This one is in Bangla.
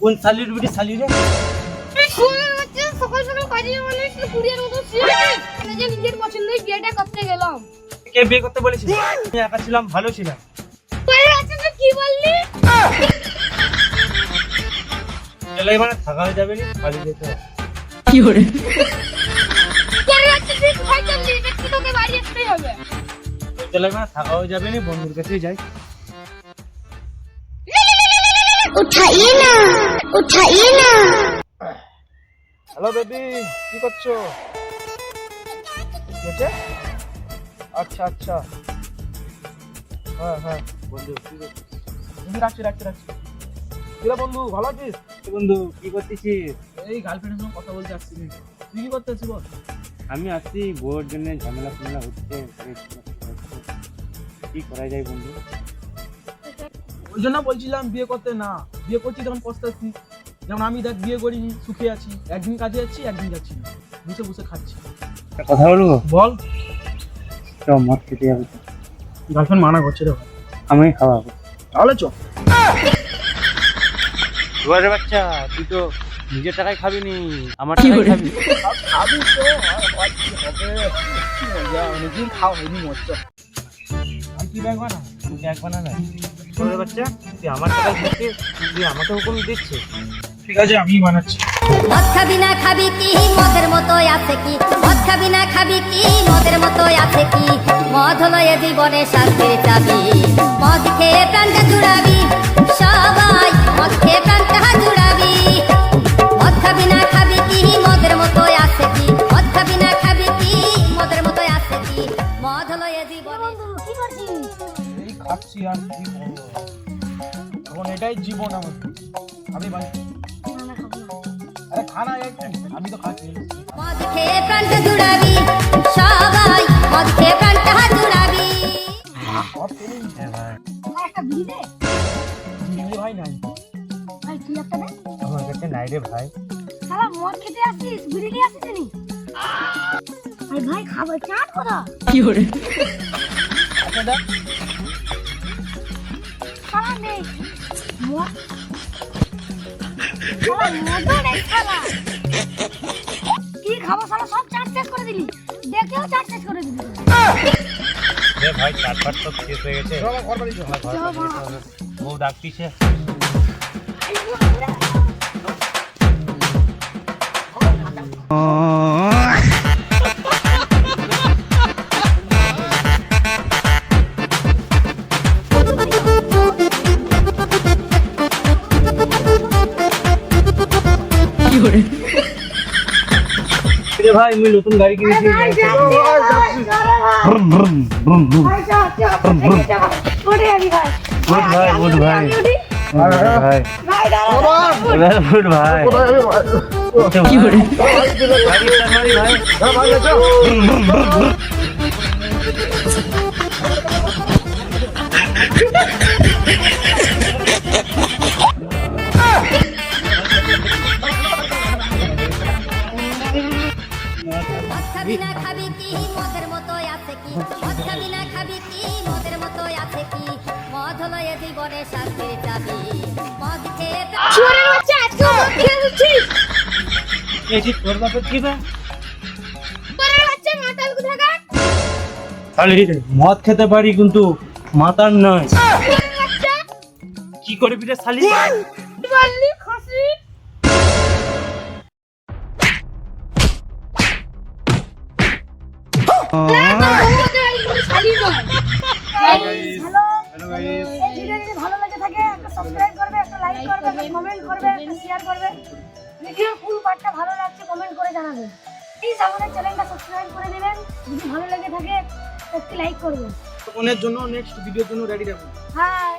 কোন শালির বিটি শালি রে সকাল সকাল কাজে মানে কুড়িয়ার মতো শুয়ে নিজের পছন্দের বিয়েটা করতে গেলাম। কে বিয়ে করতে বলেছিস আমি একা ছিলাম ভালো ছিলাম। তুই আছে তো কি বললি? চলে মানে থাকা হয়ে যাবে না? খালি যেতে হবে। তোর আছে তুই কোথায় চললি দেখছি তোকে বাড়ি আসতেই হবে। চলে মানে থাকা যাবে না বন্ধুর কাছেই যাই। উঠাইয়ে না হ্যালো বেবি কি করছ? আচ্ছা আচ্ছা। হ্যাঁ হ্যাঁ বন্ধু কি করছিস? রাখছি রাখছি রাখছি। কিরা বন্ধু ভালো আছিস? বন্ধু কি করতেছিস? এই গার্লফ্রেন্ডের সঙ্গে কথা বলতে আসছি তুই কি করতে আছিস বল? আমি আসছি বউর জন্য ঝামেলা ফামেলা হচ্ছে কি করা যায় বন্ধু? ওই জন্য বলছিলাম বিয়ে করতে না। বিয়ে করছি তখন পস্তাচ্ছি যেমন আমি দেখ বিয়ে করিনি সুখে আছি। একদিন কাজে যাচ্ছি একদিন যাচ্ছি না। বসে বসে খাচ্ছি। কথা বলব? বল। চ মদ খেতে যাবে গার্লফ্রেন্ড মানা করছে রে আমি খাওয়াবো। তাহলে চ দুয়ারে বাচ্চা তুই তো নিজের টাকায় খাবি নি আমার টাকায় খাবি। খাবি তো অনেকদিন খাওয়া হয়নি মজা আর কি ব্যাগ বানা তুই ব্যাগ বানা না দুয়ারে বাচ্চা তুই আমার টাকায় খাচ্ছিস তুই আমাকে হুকুম দিচ্ছিস। ঠিক আছে আমি বানাচ্ছি। মদ খাবি না খাবি কি? মদের মতো আছে কি? মদ খাবি না খাবি কি? মদের মতো আছে কি? মদ হলো এ জীবনে শান্তির চাবি। মদ খেয়ে প্রাণটা জুড়াবি সবাই মদ খেয়ে প্রাণটা জুড়াবি মদ খাবি না খাবি আর কি করব এখন এটাই জীবন আমার। আমি বাড়ি না না খাব না আরে খানা আমি তো খাচ্ছি। মদ খেয়ে প্রাণটা জুড়াবি সবাই মদ খেয়ে প্রাণটা জুড়াবি ভাই একটা বিড়ি দে। দিল্লি ভাই নাই। ভাই তুই একটা দে। আমার কাছে নাই রে ভাই। শালা মদ খেতে আসছিস? বিড়ি নিয়ে আসছিস নি ভাই ভাই খাবার চাট করা। আচ্ছা দেখ। শালা নেই শালা কি খাব শালা সব চাট শেষ করে দিলি। দেখেও চাট শেষ করে দিলি। রে ভাই চার পাঁচ সব শেষ হয়ে গেছে। বউ ডাকতিছে। রে ভাই মুই নতুন গাড়ি কিনেছি। ব্রুম ব্রুম ব্রুম ব্রুম। ওরে আমি ভাই। গুড ভাই গুড ভাই। ভাই ভাই। দাঁড়া গুড ভাই। কি করে? গাড়ি চালাবি ভাই খাবি না খাবি কি? মদের মতো আছে কি? মদ হলো এ জীবনে শান্তির চাবি। মদ খেয়ে চোরের বাচ্চা আজকে মদ খেয়ে দিচ্ছিস এই তোর বাপের কি ভাই চোরের বাচ্চা মাতাল কোথাকার খালি মদ খেতে পারি কিন্তু মাতার নয়। কি করবি রে শালি? খাসি হ্যালো এই ভিডিও যদি ভালো লেগে থাকে একটা সাবস্ক্রাইব করবে একটা লাইক করবে একটা কমেন্ট করবে একটা শেয়ার করবে। ভিডিওর ফুল পার্টটা ভালো লাগছে কমেন্ট করে প্লিজ আমাদের চ্যানেলটা সাবস্ক্রাইব করে নেবেন যদি ভালো লেগে থাকে একটি লাইক করবেন ফোনের জন্য নেক্সট ভিডিওর জন্য রেডি রাখুন। হাই